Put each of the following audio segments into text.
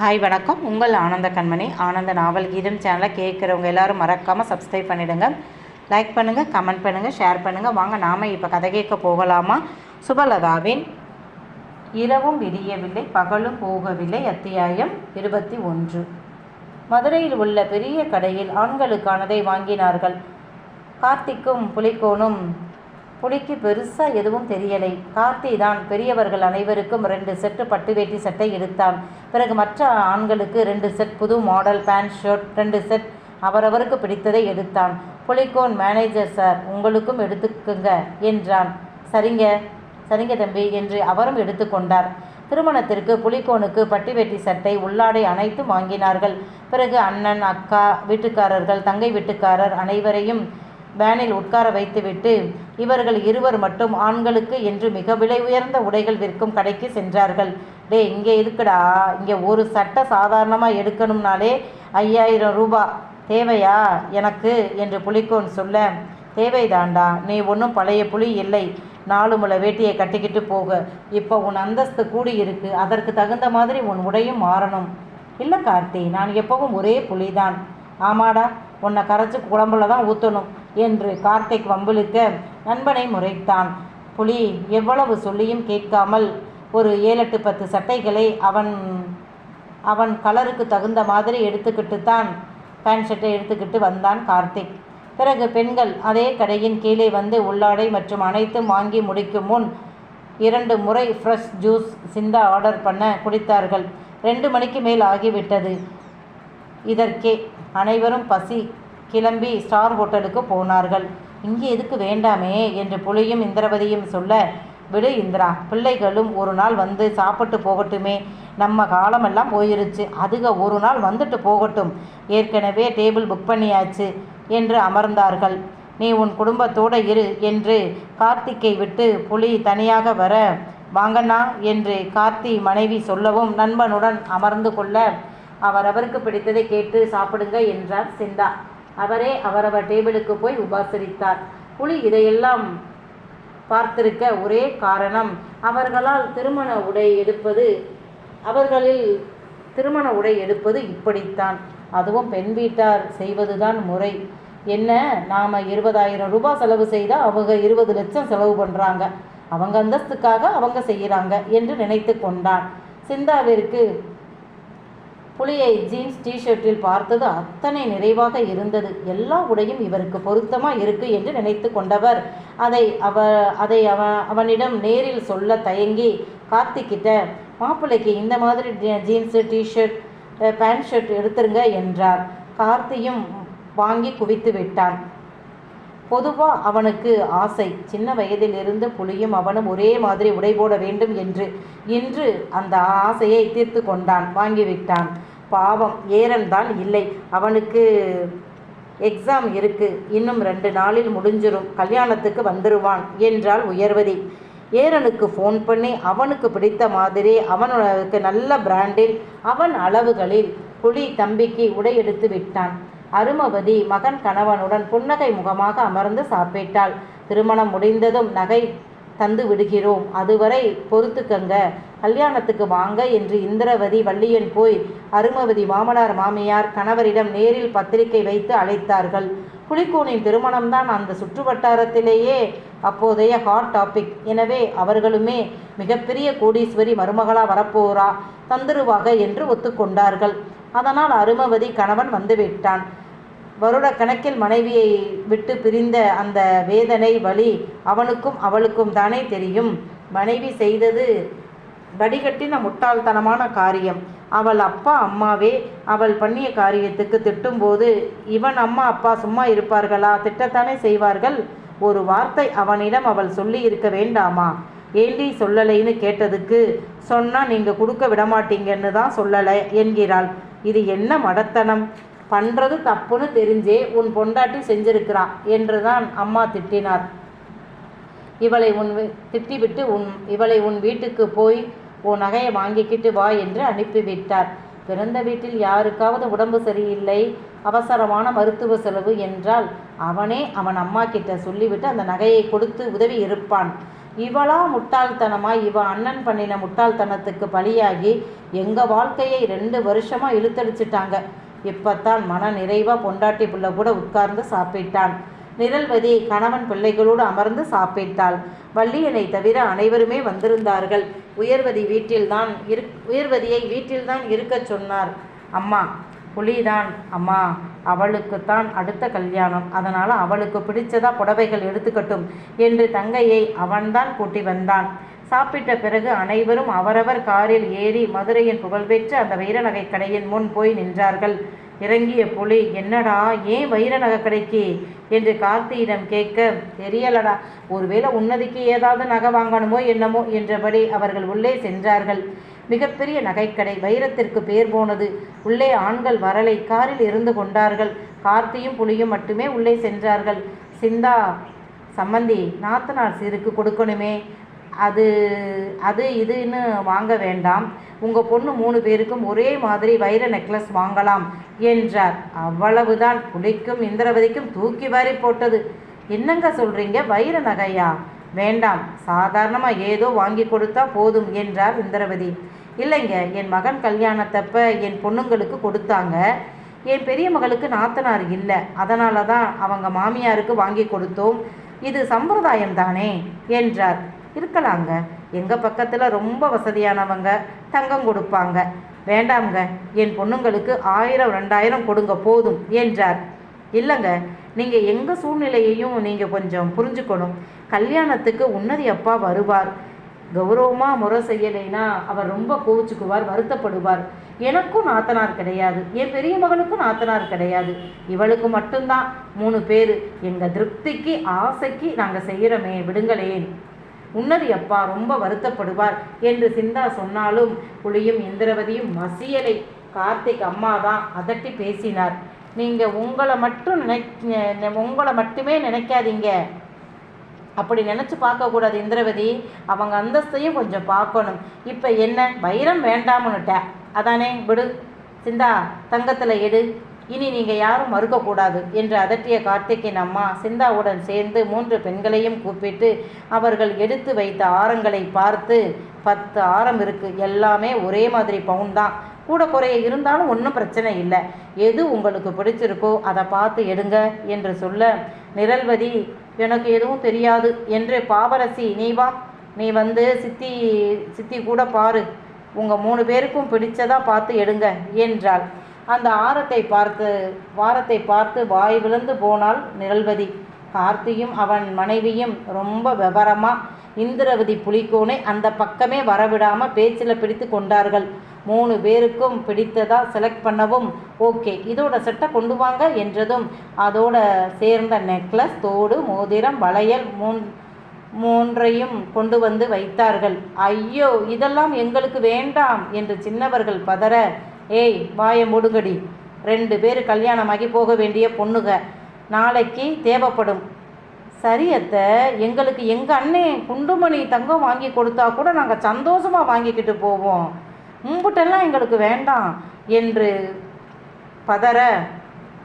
Hi வணக்கம். உங்கள் ஆனந்த கண்மணி. ஆனந்த நாவல் கீதம் சேனலை கேட்குறவங்க எல்லாரும் மறக்காமல் சப்ஸ்கிரைப் பண்ணிவிடுங்க லைக் பண்ணுங்கள் கமெண்ட் பண்ணுங்கள் ஷேர் பண்ணுங்கள் வாங்க நாம் இப்போ கதை கேட்க போகலாமா? சுபலதாவின் இரவும் விடியவில்லை பகலும் போகவில்லை அத்தியாயம் இருபத்தி ஒன்று. மதுரையில் உள்ள பெரிய கடையில் ஆண்களுக்கானதை வாங்கினார்கள். கார்த்திக்கும் புலிகோனும் புலிக்கு பெருசாக எதுவும் தெரியலை. கார்த்தி தான் பெரியவர்கள் அனைவருக்கும் ரெண்டு செட்டு பட்டு வேட்டி சட்டை எடுத்தான். பிறகு மற்ற ஆண்களுக்கு ரெண்டு செட் புது மாடல் பேண்ட் ஷர்ட் ரெண்டு செட் அவரவருக்கு பிடித்ததை எடுத்தான். புலிகோன் மேனேஜர் சார் உங்களுக்கும் எடுத்துக்குங்க என்றான். சரிங்க சரிங்க தம்பி என்று அவரும் எடுத்துக்கொண்டார் திருமணத்திற்கு புளிக்கோனுக்கு பட்டுவேட்டி சட்டை உள்ளாடை அனைத்தும் வாங்கினார்கள். பிறகு அண்ணன் அக்கா வீட்டுக்காரர்கள் தங்கை வீட்டுக்காரர் அனைவரையும் வேனில் உட்கார வைத்துவிட்டு இவர்கள் இருவர் மட்டும் ஆண்களுக்கு என்று மிக விலை உயர்ந்த உடைகள் விற்கும் கடைக்கு சென்றார்கள். டே இங்கே இருக்குடா. இங்கே ஒரு சட்டை சாதாரணமாக எடுக்கணும்னாலே ஐயாயிரம் ரூபா. தேவையா? எனக்கு என்று புலிக்கோன் சொல்ல தேவைதாண்டா. நீ ஒன்றும் பழைய புலி இல்லை. நாலு முளை வேட்டியை கட்டிக்கிட்டு போக. இப்போ உன் அந்தஸ்து கூடி இருக்கு அதற்கு தகுந்த மாதிரி உன் உடையும் மாறணும். இல்லை கார்த்தி நான் எப்பவும் ஒரே புலிதான். ஆமாடா உன்னை கரைச்சி குழம்புல தான் ஊற்றணும் என்று கார்த்திக் வம்பிழுக்க நண்பனை முறைத்தான். புலி எவ்வளவு சொல்லியும் கேட்காமல் ஒரு ஏழெட்டு பத்து சட்டைகளை அவன் அவன் கலருக்கு தகுந்த மாதிரி எடுத்துக்கிட்டு தான் பேண்ட் ஷர்ட்டை எடுத்துக்கிட்டு வந்தான் கார்த்திக். பிறகு பெண்கள் அதே கடையின் கீழே வந்து உள்ளாடை மற்றும் அனைத்தும் வாங்கி முடிக்கும் முன் இரண்டு முறை ஃப்ரெஷ் ஜூஸ் சிந்தா ஆர்டர் பண்ண குடித்தார்கள். ரெண்டு மணிக்கு மேல் ஆகிவிட்டது. இதற்கே அனைவரும் பசி கிளம்பி ஸ்டார் ஹோட்டலுக்கு போனார்கள். இங்கே எதுக்கு வேண்டாமே என்று புலியும் இந்திரவதியும் சொல்ல விடு இந்திரா பிள்ளைகளும் ஒரு நாள் வந்து சாப்பிட்டு போகட்டுமே. நம்ம காலமெல்லாம் போயிருச்சு. அதுக ஒரு நாள் வந்துட்டு போகட்டும். ஏற்கனவே டேபிள் புக் பண்ணியாச்சு என்று அமர்ந்தார்கள். நீ உன் குடும்பத்தோடு இரு என்று கார்த்திக்கை விட்டு புலி தனியாக வர வாங்கண்ணா என்று கார்த்தி மனைவி சொல்லவும் நண்பனுடன் அமர்ந்து கொள்ள அவரவருக்கு பிடித்ததை கேட்டு சாப்பிடுங்க என்றார் சிந்தா. அவரே அவரவர் டேபிளுக்கு போய் உபாசரித்தார். புலி இதையெல்லாம் பார்த்திருக்க ஒரே காரணம் அவர்களால் திருமண உடை எடுப்பது அவர்களில் திருமண உடை எடுப்பது இப்படித்தான். அதுவும் பெண் வீட்டார் செய்வதுதான் முறை. என்ன நாம் இருபதாயிரம் ரூபாய் செலவு செய்தால் அவங்க இருபது லட்சம் செலவு பண்ணுறாங்க அவங்க அந்தஸ்துக்காக அவங்க செய்கிறாங்க என்று நினைத்து கொண்டான். சிந்தாவிற்கு புலியை ஜீன்ஸ் டிஷர்ட்டில் பார்த்தது அத்தனை நிறைவாக இருந்தது. எல்லா உடையும் இவருக்கு பொருத்தமாக இருக்கு என்று நினைத்து கொண்டவர். அதை அவ அதை அவ அவனிடம் நேரில் சொல்ல தயங்கி கார்த்திக்கிட்ட மாப்பிள்ளைக்கு இந்த மாதிரி ஜீ- ஜீன்ஸு டிஷர்ட் பேண்ட் ஷர்ட் எடுத்துருங்க என்றார். கார்த்தியும் வாங்கி குவித்து விட்டான். பொதுவாக அவனுக்கு ஆசை சின்ன வயதிலிருந்து புலியும் அவனும் ஒரே மாதிரி உடை போட வேண்டும் என்று இன்று அந்த ஆசையை தீர்த்து கொண்டான் வாங்கிவிட்டான் பாவம் ஏரன் தான் இல்லை. அவனுக்கு எக்ஸாம் இருக்கு. இன்னும் ரெண்டு நாளில் முடிஞ்சிடும் கல்யாணத்துக்கு வந்துடுவான் என்றாள் உயர்வதி. ஏரனுக்கு ஃபோன் பண்ணி அவனுக்கு பிடித்த மாதிரி அவனுக்கு நல்ல பிராண்டில் அவன் அளவுகளில் புலி தம்பிக்கு உடை எடுத்து விட்டான். அருமவதி மகன் கணவனுடன் புன்னகை முகமாக அமர்ந்து சாப்பிட்டாள். திருமணம் முடிந்ததும் நகை தந்து விடுகிறோம். அதுவரை பொறுத்துக்கங்க கல்யாணத்துக்கு வாங்க என்று இந்திரவதி வள்ளியன் போய் அருமவதி மாமனார் மாமியார் கணவரிடம் நேரில் பத்திரிகை வைத்து அழைத்தார்கள். புலிக்கூனின் திருமணம்தான் அந்த சுற்று வட்டாரத்திலேயே அப்போதைய ஹாட் டாபிக் எனவே அவர்களுமே மிகப்பெரிய கோடீஸ்வரி மருமகளா வரப்போரா தந்துருவாக என்று ஒத்துக்கொண்டார்கள். அதனால் அருமவதி கணவன் வந்துவிட்டான். வருட கணக்கில் மனைவியை விட்டு பிரிந்த அந்த வேதனை வலி அவனுக்கும் அவளுக்கும் தானே தெரியும். மனைவி செய்தது வடிகட்டின முட்டாள்தனமான காரியம். அவள் அப்பா அம்மாவே அவள் பண்ணிய காரியத்துக்கு திட்டும்போது இவன் அம்மா அப்பா சும்மா இருப்பார்களா? திட்டத்தானே செய்வார்கள்? ஒரு வார்த்தை அவனிடம் அவள் சொல்லி இருக்க வேண்டாமா? ஏண்டி சொல்லலைன்னு கேட்டதுக்கு சொன்னா நீங்க கொடுக்க விடமாட்டீங்கன்னு தான் சொல்லலை என்கிறாள். இது என்ன மடத்தனம்? பண்ணுறது தப்புன்னு தெரிஞ்சே உன் பொண்டாட்டி செஞ்சிருக்கிறா என்றுதான் அம்மா திட்டினார். இவளை உன் திட்டிவிட்டு உன் இவளை உன் வீட்டுக்கு போய் உன் நகையை வாங்கிக்கிட்டு வா என்று அனுப்பிவிட்டார். பிறந்த வீட்டில் யாருக்காவது உடம்பு சரியில்லை அவசரமான மருத்துவ செலவு என்றால் அவனே அவன் அம்மா கிட்ட சொல்லிவிட்டு அந்த நகையை கொடுத்து உதவி இருப்பான். இவளா முட்டாள்தனமா இவ அண்ணன் பண்ணின முட்டாள்தனத்துக்கு பலியாகி எங்கள் வாழ்க்கையை ரெண்டு வருஷமாக இழுத்தடிச்சிட்டாங்க. இப்பத்தான் மன நிறைவாக பொண்டாட்டி பிள்ளை கூட உட்கார்ந்து சாப்பிட்டான் நிரல்வதி கணவன் பிள்ளைகளோடு அமர்ந்து சாப்பிட்டாள். வள்ளியனை தவிர அனைவருமே வந்திருந்தார்கள். உயர்வதி வீட்டில்தான் இரு உயர்வதியை வீட்டில்தான் இருக்கச் சொன்னார். அம்மா புலிதான். அம்மா அவளுக்குத்தான் அடுத்த கல்யாணம். அதனால் அவளுக்கு பிடிச்சதா புடவைகள் எடுத்துக்கட்டும் என்று தங்கையை அவன்தான் கூட்டி வந்தான். சாப்பிட்ட பிறகு அனைவரும் அவரவர் காரில் ஏறி மதுரையின் புகழ்பெற்ற அந்த வைரநகை கடையின் முன் போய் நின்றார்கள். இறங்கிய புலி என்னடா ஏன் வைர நகைக்கடைக்கு என்று கார்த்தியிடம் கேட்க தெரியலடா ஒருவேளை உன்னதிக்கு ஏதாவது நகை வாங்கணுமோ என்னமோ என்றபடி அவர்கள் உள்ளே சென்றார்கள். மிகப்பெரிய நகைக்கடை வைரத்திற்கு பேர் போனது. உள்ளே ஆண்கள் வரலை காரில் இருந்து கொண்டார்கள். கார்த்தியும் புலியும் மட்டுமே உள்ளே சென்றார்கள். சிந்தா சம்மந்தி நாத்தனார் சீருக்கு கொடுக்கணுமே அது அது இதுன்னு வாங்க வேண்டாம். உங்கள் பொண்ணு மூணு பேருக்கும் ஒரே மாதிரி வைர நெக்லஸ் வாங்கலாம் என்றார். அவ்வளவுதான். புலிக்கும் இந்திரவதிக்கும் தூக்கி வாரி போட்டது. என்னங்க சொல்கிறீங்க வைர நகையா? வேண்டாம். சாதாரணமாக ஏதோ வாங்கி கொடுத்தா போதும் என்றார் இந்திரவதி. இல்லைங்க. என் மகன் கல்யாணத்தப்ப என் பொண்ணுங்களுக்கு கொடுத்தாங்க. என் பெரிய மகளுக்கு நாத்தனார் இல்லை. அதனால தான் அவங்க மாமியாருக்கு வாங்கி கொடுத்தோம். இது சம்பிரதாயம் தானே என்றார். இருக்கலாங்க. எங்கள் பக்கத்தில் ரொம்ப வசதியானவங்க தங்கம் கொடுப்பாங்க. வேண்டாம்ங்க என் பொண்ணுங்களுக்கு ஆயிரம் ரெண்டாயிரம் கொடுங்க போதும் என்றார். இல்லைங்க நீங்கள் எங்கள் சூழ்நிலையையும் நீங்கள் கொஞ்சம் புரிஞ்சுக்கணும். கல்யாணத்துக்கு உன்னதி அப்பா வருவார். கௌரவமாக முறை செய்யலைன்னா அவர் ரொம்ப கோவிச்சுக்குவார் வருத்தப்படுவார். எனக்கும் நாத்தனார் கிடையாது. என் பெரிய மகளுக்கும் நாத்தனார் கிடையாது. இவளுக்கு மட்டும்தான். மூணு பேர். எங்கள் திருப்திக்கு ஆசைக்கு நாங்கள் செய்கிறோமே விடுங்களேன். உன்னதி அப்பா ரொம்ப வருத்தப்படுவார் என்று சிந்தா சொன்னாலும் புலியும் இந்திரவதியும் மசியலை கார்த்திக் அம்மா தான் அதட்டி பேசினார். நீங்கள் உங்களை மட்டும் நினை உங்களை மட்டுமே நினைக்காதீங்க. அப்படி நினச்சி பார்க்கக்கூடாது இந்திரவதி. அவங்க அந்தஸ்தையும் கொஞ்சம் பார்க்கணும். இப்போ என்ன? வைரம் வேண்டாம்னுட்ட. அதானே? விடு. சிந்தா தங்கத்தில் எடு. இனி நீங்கள் யாரும் மறுக்கக்கூடாது என்று அதட்டிய கார்த்திக்கின் அம்மா சிந்தாவுடன் சேர்ந்து மூன்று பெண்களையும் கூப்பிட்டு அவர்கள் எடுத்து வைத்த ஆரங்களை பார்த்து பத்து ஆரம் இருக்குது எல்லாமே ஒரே மாதிரி பவுன் தான். கூட குறைய இருந்தாலும் ஒன்றும் பிரச்சனை இல்லை. எது உங்களுக்கு பிடிச்சிருக்கோ அதை பார்த்து எடுங்க என்று சொல்ல நிரல்வதி எனக்கு எதுவும் தெரியாது என்று பாவரசி நீ வா. நீ வந்து சித்தி சித்தி கூட பாரு. உங்கள் மூணு பேருக்கும் பிடிச்சதா பார்த்து எடுங்க என்றாள். அந்த ஆரத்தை பார்த்து வாரத்தை பார்த்து வாய் விழுந்து போனால் நிரல்வதி கார்த்தியும் அவன் மனைவியும் ரொம்ப விவரமாக இந்திரவதி புலிக்கோனை அந்த பக்கமே வரவிடாமல் பேச்சில் பிடித்து கொண்டார்கள். மூணு பேருக்கும் பிடித்ததா செலக்ட் பண்ணவும் ஓகே. இதோட செட்டை கொண்டு வாங்க என்றதும் அதோட சேர்ந்த நெக்லஸ் தோடு மோதிரம் வளையல் மூன் மூன்றையும் கொண்டு வந்து வைத்தார்கள். ஐயோ இதெல்லாம் எங்களுக்கு வேண்டாம் என்று சின்னவர்கள் பதற ஏய் வாயை முடுங்கடி. ரெண்டு பேர் கல்யாணமாகி போக வேண்டிய பொண்ணுக. நாளைக்கு தேவைப்படும். சரி அத்த எங்களுக்கு எங்கள் அண்ணன் குண்டுமணி தங்கம் வாங்கி கொடுத்தா கூட நாங்கள் சந்தோஷமாக வாங்கிக்கிட்டு போவோம். மும்புட்டெல்லாம் எங்களுக்கு வேண்டாம் என்று பதற.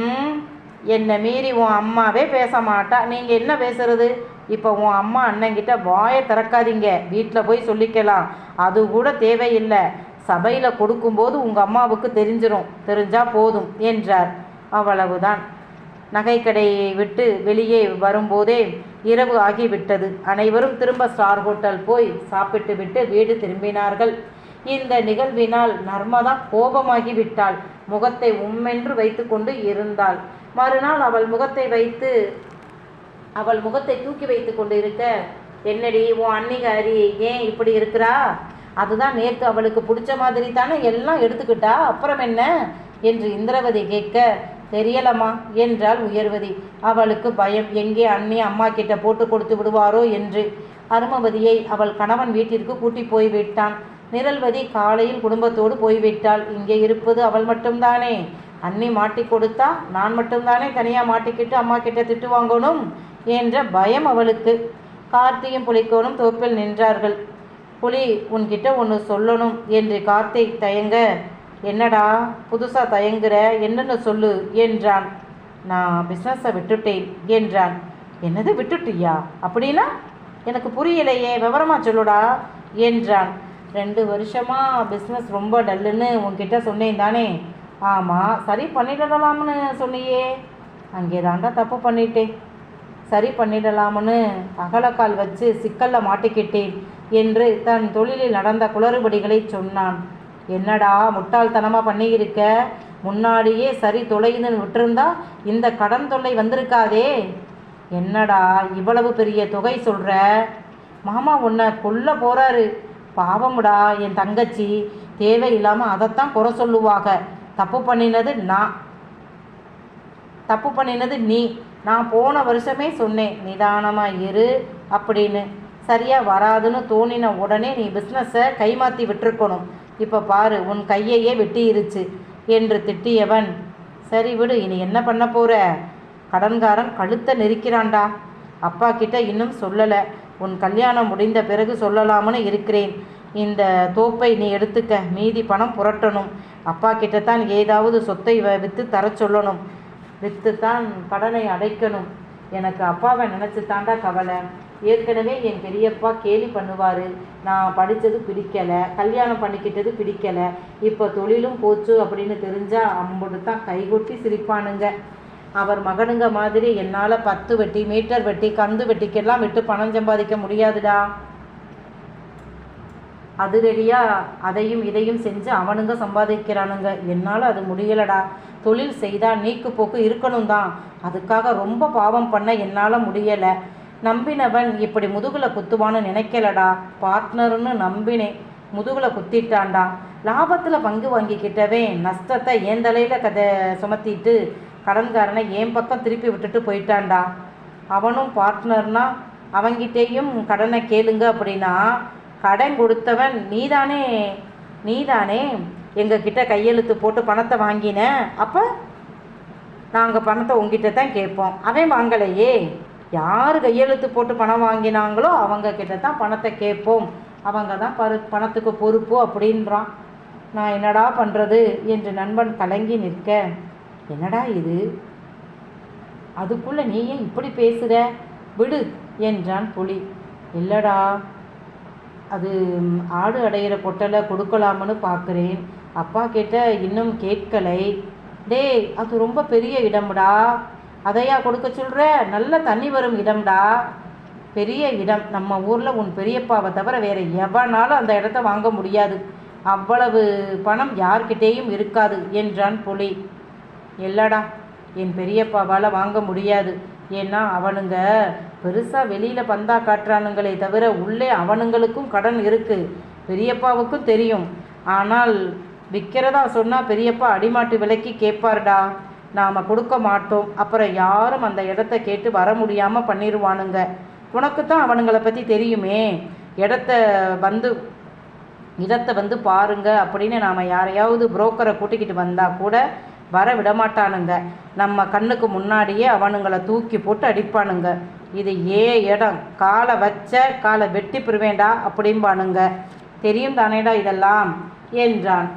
ம் என்னை மீறி உன் அம்மாவே பேச மாட்டா. நீங்கள் என்ன பேசுறது? இப்போ உன் அம்மா அண்ணங்கிட்ட வாயை திறக்காதீங்க. வீட்டில் போய் சொல்லிக்கலாம். அது கூட தேவையில்லை. சபையில் கொடுக்கும்போது உங்கள் அம்மாவுக்கு தெரிஞ்சிரும். தெரிஞ்சால் போதும் என்றார். அவ்வளவுதான். நகைக்கடையை விட்டு வெளியே வரும்போதே இரவு ஆகிவிட்டது. அனைவரும் திரும்ப ஸ்டார் ஹோட்டல் போய் சாப்பிட்டு விட்டு வீடு திரும்பினார்கள். இந்த நிகழ்வினால் நர்மதா கோபமாகி விட்டாள். முகத்தை உம்மென்று வைத்துக்கொண்டு இருந்தாள். மறுநாள் அவள் முகத்தை வைத்து அவள் முகத்தை தூக்கி வைத்து கொண்டு இருக்க என்னடி உன் அன்னிகாரி ஏன் இப்படி இருக்கிறா? அதுதான் நேற்று அவளுக்கு பிடிச்ச மாதிரி தானே எல்லாம் எடுத்துக்கிட்டா? அப்புறம் என்ன? என்று இந்திரவதி கேட்க தெரியலம்மா என்றாள் உயர்வதி. அவளுக்கு பயம் எங்கே அண்ணி அம்மா கிட்ட போட்டு கொடுத்து விடுவாரோ என்று. அருமவதியை அவள் கணவன் வீட்டிற்கு கூட்டி போய்விட்டான் நிரல்வதி காலையில் குடும்பத்தோடு போய்விட்டாள் இங்கே இருப்பது அவள் மட்டும்தானே? அண்ணி மாட்டி கொடுத்தா நான் மட்டும்தானே தனியாக மாட்டிக்கிட்டு அம்மா கிட்ட திட்டு வாங்கணும்? என்ற பயம் அவளுக்கு. கார்த்தியும் புலிக்கோனும் தோப்பில் நின்றார்கள். புலி உன்கிட்ட ஒன்று சொல்லணும் என்று கார்த்திக் தயங்க. என்னடா புதுசாக தயங்குற என்னன்னு சொல்லு என்றான். நான் பிஸ்னஸை விட்டுட்டேன் என்றான். என்னது விட்டுட்டியா? அப்படின்னா? எனக்கு புரியலையே விவரமா சொல்லுடா என்றான். ரெண்டு வருஷமா பிஸ்னஸ் ரொம்ப டல்லுன்னு உன்கிட்ட சொன்னேன் தானே. ஆமாம் சரி பண்ணிடலாம்னு சொன்னியே. அங்கே தாண்டா தப்பு பண்ணிட்டேன். சரி பண்ணிடலாம்னு அகலக்கால் வச்சு சிக்கலில் மாட்டிக்கிட்டேன். என்று தன் தொழிலில் நடந்த குளறுபடிகளை சொன்னான். என்னடா முட்டாள்தனமாக பண்ணியிருக்க? முன்னாடியே சரி தொலைன்னு விட்டிருந்தா இந்த கடன் தொல்லை வந்திருக்காதே. என்னடா இவ்வளவு பெரிய தொகை சொல்கிற மாமா உன்னை கொல்ல போகிறாரு பாவமுடா என் தங்கச்சி. தேவையில்லாமல் அதைத்தான் குறை சொல்லுவாங்க தப்பு பண்ணினது நான். தப்பு பண்ணினது நீ. நான் போன வருஷமே சொன்னேன் நிதானமாக இரு அப்படின்னு சரியாக வராதுன்னு தோணின உடனே நீ பிஸ்னஸை கைமாற்றி விட்டுருக்கணும். இப்போ பாரு உன் கையையே வெட்டியிருச்சு என்று திட்டியவன். சரி விடு இனி என்ன பண்ண போகிற கடன்காரன் கழுத்தை நெரிக்கிறான்டா. அப்பா கிட்ட இன்னும் சொல்லலை. உன் கல்யாணம் முடிந்த பிறகு சொல்லலாம்னு இருக்கிறேன். இந்த தோப்பை நீ எடுத்துக்க. மீதி பணம் புரட்டணும். அப்பா கிட்ட தான் ஏதாவது சொத்தை வ- தர தரச் சொல்லணும். விற்று தான் கடனை அடைக்கணும். எனக்கு அப்பாவை நினச்சி தாண்டா கவலை. ஏற்கனவே என் பெரியப்பா கேலி பண்ணுவார். நான் படித்தது பிடிக்கலை கல்யாணம் பண்ணிக்கிட்டது பிடிக்கலை. இப்போ தொழிலும் போச்சு அப்படின்னு தெரிஞ்சால் அம்புட்டு தான் கைகொட்டி சிரிப்பானுங்க. அவர் மகனுங்க மாதிரி என்னால் பத்து வெட்டி மீட்டர் வெட்டி கந்து வெட்டிக்கெல்லாம் விட்டு பணம் சம்பாதிக்க முடியாதுடா. அதிரடியா அதையும் இதையும் செஞ்சு அவனுங்க சம்பாதிக்கிறானுங்க. என்னால் அது முடியலடா. தொழில் செய்தால் நீக்கு போக்கு இருக்கணும் தான் அதுக்காக ரொம்ப பாவம் பண்ண என்னால் முடியலை. நம்பினவன் இப்படி முதுகில் குத்துவான்னு நினைக்கலடா. பார்ட்னர்னு நம்பினேன் முதுகில் குத்திட்டான்டா. லாபத்தில் பங்கு வாங்கிக்கிட்டவே நஷ்டத்தை ஏன் தலையில் கதை சுமத்திட்டு கடன்காரனை என் பக்கம் திருப்பி விட்டுட்டு போயிட்டான்டா? அவனும் பார்ட்னர்னா அவங்கிட்டேயும் கடனை கேளுங்க அப்படின்னா கடன் கொடுத்தவன் நீதானே நீதானே எங்ககிட்ட கையெழுத்து போட்டு பணத்தை வாங்கின. அப்போ நாங்கள் பணத்தை உங்ககிட்ட தான் கேட்போம். அவன் வாங்கலையே. யார் கையெழுத்து போட்டு பணம் வாங்கினாங்களோ அவங்க கிட்ட தான் பணத்தை கேட்போம். அவங்க தான் பரு பணத்துக்கு பொறுப்பு அப்படின்றான். நான் என்னடா பண்ணுறது என்று நண்பன் கலங்கி நிற்க என்னடா இது? அதுக்குள்ளே நீ ஏன் இப்படி பேசுகிற விடு என்றான் புலி. இல்லடா அது ஆடு அடையிற பொட்டலை கொடுக்கலாம்னு பார்க்குறேன் அப்பா கிட்ட இன்னும் கேட்கலை. டேய் அது ரொம்ப பெரிய இடம்டா. அதையா கொடுக்க சொல்கிற நல்ல தண்ணி வரும் இடம்டா. பெரிய இடம். நம்ம ஊரில் உன் பெரியப்பாவை தவிர வேறு எவனாலும் அந்த இடத்த வாங்க முடியாது. அவ்வளவு பணம் யார்கிட்டேயும் இருக்காது என்றான் புலி. இல்லடா என் பெரியப்பாவால் வாங்க முடியாது. ஏன்னா அவனுங்க பெருசாக வெளியில் பந்தா காட்டுறானுங்களே தவிர உள்ளே அவனுங்களுக்கும் கடன் இருக்குது பெரியப்பாவுக்கும் தெரியும். ஆனால் விற்கிறதா சொன்னால் பெரியப்பா அடிமாட்டு விலைக்கு கேட்பாருடா. நாம் கொடுக்க மாட்டோம். அப்புறம் யாரும் அந்த இடத்த கேட்டு வர முடியாமல் பண்ணிடுவானுங்க உனக்கு தான் அவனுங்களை பற்றி தெரியுமே. இடத்த வந்து இடத்தை வந்து பாருங்க அப்படின்னு நாம் யாரையாவது புரோக்கரை கூட்டிக்கிட்டு வந்தால் கூட வர விடமாட்டானுங்க. நம்ம கண்ணுக்கு முன்னாடியே அவனுங்களை தூக்கி போட்டு அடிப்பானுங்க. இது ஏ இடம். காலை வச்ச காலை வெட்டி பிரிவேண்டா அப்படிம்பானுங்க. தெரியும் தானேடா இதெல்லாம்? என்றான்.